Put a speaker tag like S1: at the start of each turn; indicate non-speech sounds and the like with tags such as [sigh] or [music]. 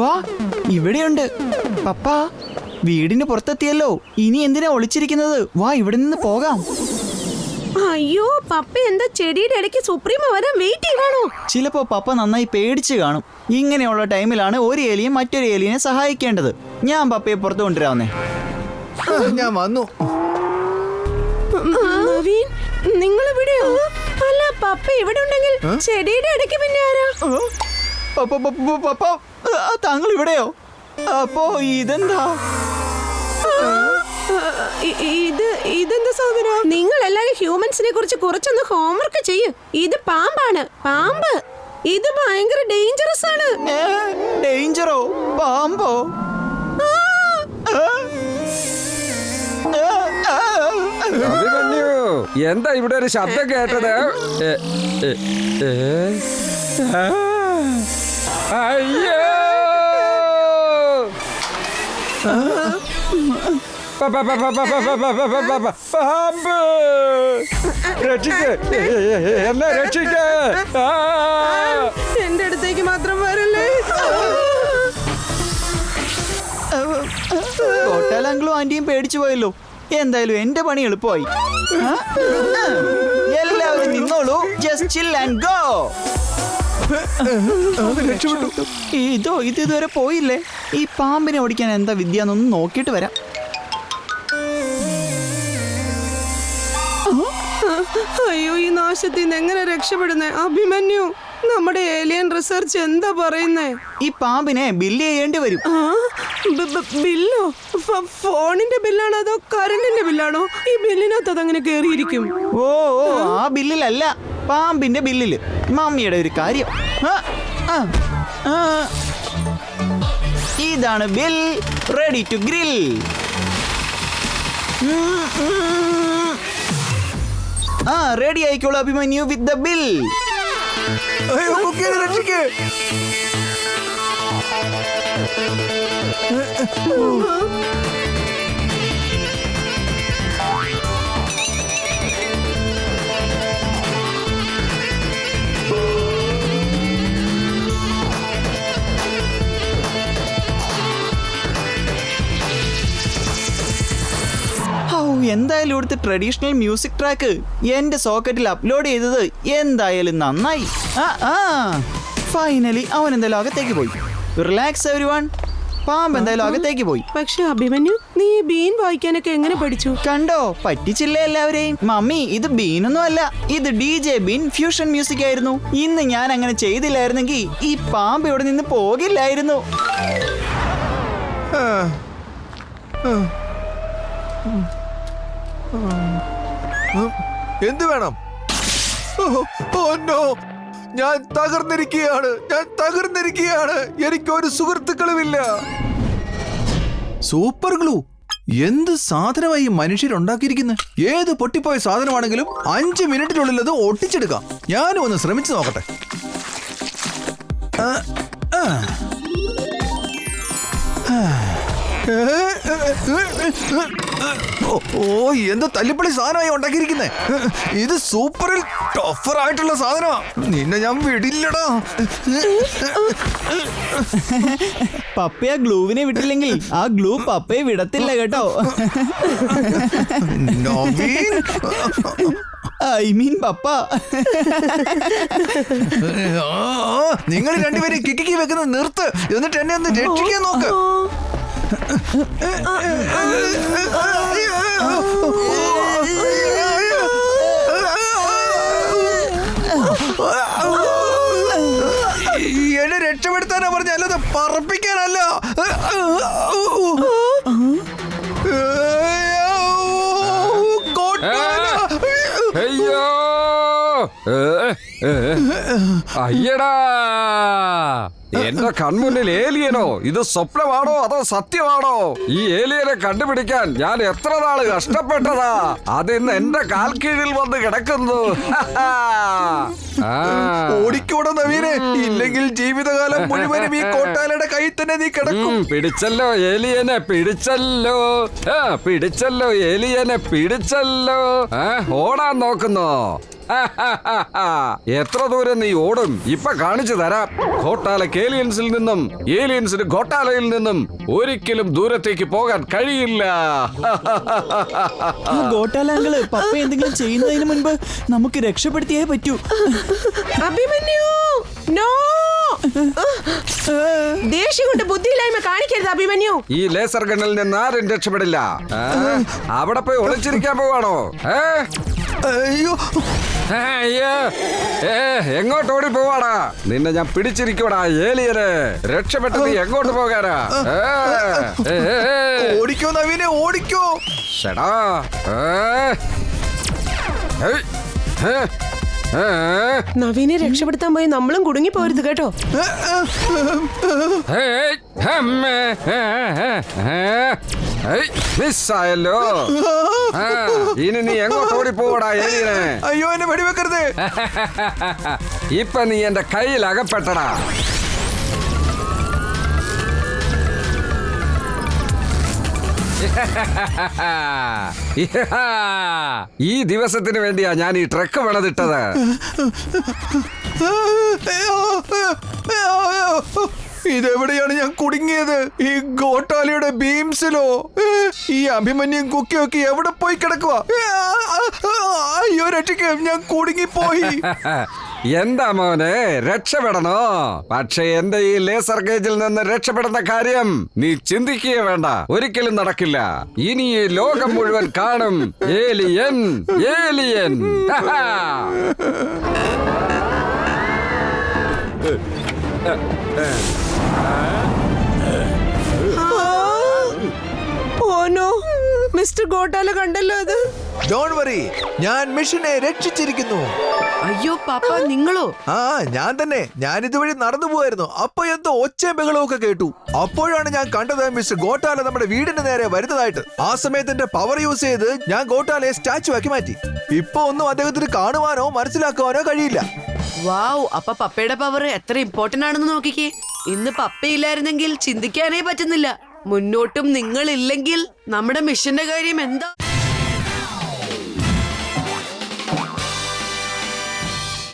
S1: വാ ഇവിടെയുണ്ട്. പപ്പാ വീടിന് പുറത്തെത്തിയല്ലോ. ഇനി എന്തിനാ ഒളിച്ചിരിക്കുന്നത്? വാ ഇവിടെ നിന്ന് പോകാം.
S2: അയ്യോ പപ്പ എന്താ ചെടിയുടെ ഇടയ്ക്ക് സുപ്രീമ വരാൻ വെയിറ്റ് ചെയ്യണോ
S1: ചിലപ്പോ പപ്പ നന്നായി പേടിച്ച് കാണും. ഇങ്ങനെയുള്ള ടൈമിലാണ് ഒരു ഏലിയും മറ്റൊരു ഏലിയനെ സഹായിക്കേണ്ടത്. ഞാൻ പപ്പയെ പുറത്തു കൊണ്ടുവരാവുന്നേ.
S3: ആ, ഞാൻ വന്നു.
S2: നവീൻ നിങ്ങൾ ഇവിടെയോ അല്ല പപ്പ ഇവിടെ ഉണ്ടെങ്കിൽ ചെടിയുടെ ഇടയ്ക്ക് പിന്നെ ആരാ?
S1: താങ്കൾ ഇവിടെയോ? അപ്പോ ഇതെന്താ?
S2: ഇത് ഇതെന്താ സാധനം? നിങ്ങൾ എല്ലാരും ഹ്യൂമൻസിനെ കുറിച്ച് കുറച്ചൊന്ന് ഹോംവർക്ക് ചെയ്യൂ. ഇത് പാമ്പാണ്. പാമ്പ്. ഇത് ഭയങ്കര ഡേഞ്ചറസ് ആണ്.
S1: ഡേഞ്ചറോ പാമ്പോ?
S4: എന്താ ഇവിടെ ഒരു ശബ്ദം കേട്ടത്? ഏ. അയ്യോ പാമ്പ് രക്ഷിക്ക് എന്നെ രക്ഷിക്ക്
S2: എന്റെ അടുത്തേക്ക് മാത്രം വരല്ലേ?
S1: ഹോട്ടലങ്കിളും ആന്റിയും പേടിച്ചു പോയല്ലോ. എന്തായാലും എന്റെ പണി എളുപ്പമായി. എല്ലാവരും നിന്നോളൂ. ജസ്റ്റ് ചിൽ ആൻഡ് ഗോ ഇതോ ഇത് ഇതുവരെ പോയില്ലേ ഈ പാമ്പിനെ ഓടിക്കാൻ എന്താ വിദ്യ എന്നൊന്ന് നോക്കിയിട്ട് വരാം
S2: അയ്യോ ഈ നാശത്തിൽ നിന്ന് എങ്ങനെ രക്ഷപ്പെടുന്നേ അഭിമന്യു നമ്മുടെ ഏലിയൻ റിസർച്ച് എന്താ പറയുന്നേ
S1: ഈ പാമ്പിനെ ബില്ല് ചെയ്യേണ്ടി വരും
S2: ബില്ലോ ഫോണിന്റെ ബില്ലാണോ അതോ കറണ്ടിന്റെ ബില്ലാണോ ഈ ബില്ലിനകത്ത് അതങ്ങനെ കേറിയിരിക്കും
S1: ഓ ആ ബില്ലിലല്ല പാമ്പിന്റെ ബില്ലിൽ മമ്മിയുടെ ഒരു കാര്യം. ഇതാണ് ബിൽ. റെഡി ടു ഗ്രിൽ ആ റെഡി ആയിക്കോളൂ അഭിമന്യു വിത്ത് ദ ബിൽ
S3: രക്ഷിക്ക്.
S1: എന്തായാലും ഇവിടുത്തെ ട്രഡീഷണൽ മ്യൂസിക് ട്രാക്ക് എന്റെ സോക്കറ്റിൽ അപ്ലോഡ് ചെയ്തത് എന്തായാലും നന്നായി. ആ ആ. ഫൈനലി അവൻ എന്തായാലും അകത്തേക്ക് പോയി. റിലാക്സ് എവരി വൺ പാമ്പ് എന്തായാലും അകത്തേക്ക് പോയി.
S2: പക്ഷെ അഭിമന്യു നീ ബീൻ വായിക്കാനൊക്കെ എങ്ങനെ പഠിച്ചു?
S1: കണ്ടോ? പറ്റിച്ചില്ല എല്ലാവരെയും? മമ്മി ഇത് ബീനൊന്നും അല്ല. ഇത് D J bean fusion music ആയിരുന്നു. ഇന്ന് ഞാൻ അങ്ങനെ ചെയ്തില്ലായിരുന്നെങ്കിൽ ഈ പാമ്പ് ഇവിടെ നിന്ന് പോകില്ലായിരുന്നു.
S3: ആ. എന്ത് വേണം? ഞാൻ തകർന്നിരിക്കുകയാണ്. ഞാൻ തകർന്നിരിക്കുകയാണ്. എനിക്ക് ഒരു സുഹൃത്തുക്കളുമില്ല. Super glue. എന്ത് സാധനമായി മനുഷ്യരുണ്ടാക്കിയിരിക്കുന്നത് ഏത് പൊട്ടിപ്പോയ സാധനമാണെങ്കിലും അഞ്ച് മിനിറ്റിനുള്ളിൽ അത് ഒട്ടിച്ചെടുക്കാം. ഞാനും ഒന്ന് ശ്രമിച്ചു നോക്കട്ടെ. ആ, ആ. ഓ, എന്തോ തല്ലിപ്പള്ളി സാധനമായി ഉണ്ടാക്കിയിരിക്കുന്നേ? ഇത് സൂപ്പറിൽ ടഫർ ആയിട്ടുള്ള സാധനമാ. നിന്നെ ഞാൻ വിടില്ലടാ.
S1: പപ്പയ ഗ്ലൂവിനെ വിട്ടില്ലെങ്കിൽ ആ ഗ്ലൂ പപ്പയെ വിടത്തില്ല കേട്ടോ.
S3: നവീൻ?
S1: I mean papa.
S3: നിങ്ങൾ രണ്ടുപേരും കിക്കിക്ക് വെക്കുന്നത് നിർത്ത്. എന്നിട്ട് എന്നെ ഒന്ന് രക്ഷിക്കാൻ നോക്ക്. എന്നെ രക്ഷപ്പെടുത്താനാ പറഞ്ഞ. അല്ലാതെ പറപ്പിക്കാനല്ല.
S4: അയ്യോ അയ്യടാ. എന്റെ കൺമുന്നിൽ ഏലിയനോ? ഇത് സ്വപ്നമാണോ അതോ സത്യമാണോ? ഈ ഏലിയനെ കണ്ടുപിടിക്കാൻ ഞാൻ എത്ര നാൾ കഷ്ടപ്പെട്ടതാ. അതിന്ന് എന്റെ കാൽ കീഴിൽ വന്ന് കിടക്കുന്നു. [laughs]
S3: ഓടിക്കൂടെ നവീനെ? ഇല്ലെങ്കിൽ ജീവിതകാലം മുഴുവനും ഈ കോട്ടാലയുടെ കയ്യിൽ തന്നെ നീ കിടക്കും.
S4: പിടിച്ചല്ലോ ഏലിയനെ പിടിച്ചല്ലോ. പിടിച്ചല്ലോ ഏലിയനെ പിടിച്ചല്ലോ. ഓടാൻ നോക്കുന്നോ. [laughs] എത്ര ദൂരം നീ ഓടും? ഇപ്പൊ കാണിച്ചു തരാം. ഘോട്ടാല കേലിയൻസിൽ നിന്നും ഏലിയൻസിന് ഘോട്ടാലയിൽ നിന്നും ഒരിക്കലും ദൂരത്തേക്ക് പോകാൻ കഴിയില്ല.
S1: ഗോട്ടാലാങ്കൾ പപ്പ എന്തെങ്കിലും ചെയ്യുന്നതിന് മുൻപ് നമുക്ക് രക്ഷപ്പെടുത്തിയേ പറ്റൂ.
S2: അഭിമന്യു! നോ! ദേഷ്യം കൊണ്ട് ബുദ്ധിയില്ലായ്മ കാണിക്കരുത് അഭിമന്യു.
S4: ഈ ലേസർ ഗണ്ണിൽ നിന്ന് ആരും രക്ഷപ്പെടില്ല. അവിടെ പോയി ഒളിച്ചിരിക്കാൻ പോവാണോ? ഏ?
S3: അയ്യോ
S4: എങ്ങോട്ട് ഓടി പോവാടാ നിന്നെ ഞാൻ പിടിച്ചിരിക്കൂടാ ഏലിയരെ രക്ഷപ്പെട്ടത് നീ എങ്ങോട്ട് പോകാനാ.
S3: ഓടിക്കോ നവീനെ ഓടിക്കോ
S4: ശ്ശെടാ. ഏ.
S2: നവീനെ രക്ഷപ്പെടുത്താൻ പോയി നമ്മളും കുടുങ്ങി പോരുത് കേട്ടോ.
S4: മിസ്സായല്ലോ ഇനി നീ എങ്ങോട്ട് ഓടി പോവാടാ ഏലിയനെ?
S3: അയ്യോ എന്നെ വെടിവെക്കരുത്. [laughs]
S4: ഇപ്പൊ നീ എന്റെ കയ്യിൽ അകപ്പെട്ടടാ [laughs] ഈ ദിവസത്തിന് വേണ്ടിയാ ഞാൻ ഈ ട്രക്ക് പണിതിട്ടത്.
S3: ഇതെവിടെയാണ് ഞാൻ കുടുങ്ങിയത്? ഈ ഗോട്ടാലിയുടെ ബീംസിലോ? ഈ അഭിമന്യും കുക്കിയൊക്കെ എവിടെ പോയി കിടക്കുക അയ്യോ രക്ഷിക്കും ഞാൻ കുടുങ്ങിപ്പോയി. [laughs]
S4: എന്താ മോനെ? രക്ഷപ്പെടണോ? പക്ഷെ എന്റെ ഈ ലേസർ ഗേജിൽ നിന്ന് രക്ഷപ്പെടുന്ന കാര്യം നീ ചിന്തിക്കുകയേ വേണ്ട. ഒരിക്കലും നടക്കില്ല. ഇനി ഈ ലോകം മുഴുവൻ കാണും. Alien alien.
S2: Oh no mister ഗോട്ടാല കണ്ടല്ലോ അത്.
S3: ഡോൺ വറി ഞാൻ മിഷനെ രക്ഷിച്ചിരിക്കുന്നു.
S5: അയ്യോ പാപ്പ നിങ്ങളോ?
S3: ആ ഞാൻ തന്നെ. ഞാൻ ഇതുവഴി നടന്നു പോവായിരുന്നു. അപ്പൊ എന്തോ ഒച്ചയും ബഹളവും ഒക്കെ കേട്ടു. അപ്പോഴാണ് ഞാൻ കണ്ടത് മിസ്റ്റർ ഗോട്ടാല നമ്മുടെ വീടിന്റെ നേരെ വരുന്നതായിട്ട്. ആ സമയത്തിന്റെ പവർ യൂസ് ചെയ്ത് ഞാൻ ഗോട്ടാലയെ സ്റ്റാച്ചു ആക്കി മാറ്റി. ഇപ്പൊ ഒന്നും അദ്ദേഹത്തിന് കാണുവാനോ മനസ്സിലാക്കുവാനോ കഴിയില്ല.
S5: വാവ് അപ്പൊ പപ്പയുടെ പവർ എത്ര ഇമ്പോർട്ടന്റ് ആണെന്ന് നോക്കിക്കേ. ഇന്ന് പപ്പയില്ലായിരുന്നെങ്കിൽ ചിന്തിക്കാനേ പറ്റുന്നില്ല. മുന്നോട്ടും നിങ്ങൾ ഇല്ലെങ്കിൽ നമ്മുടെ മിഷന്റെ കാര്യം എന്താ?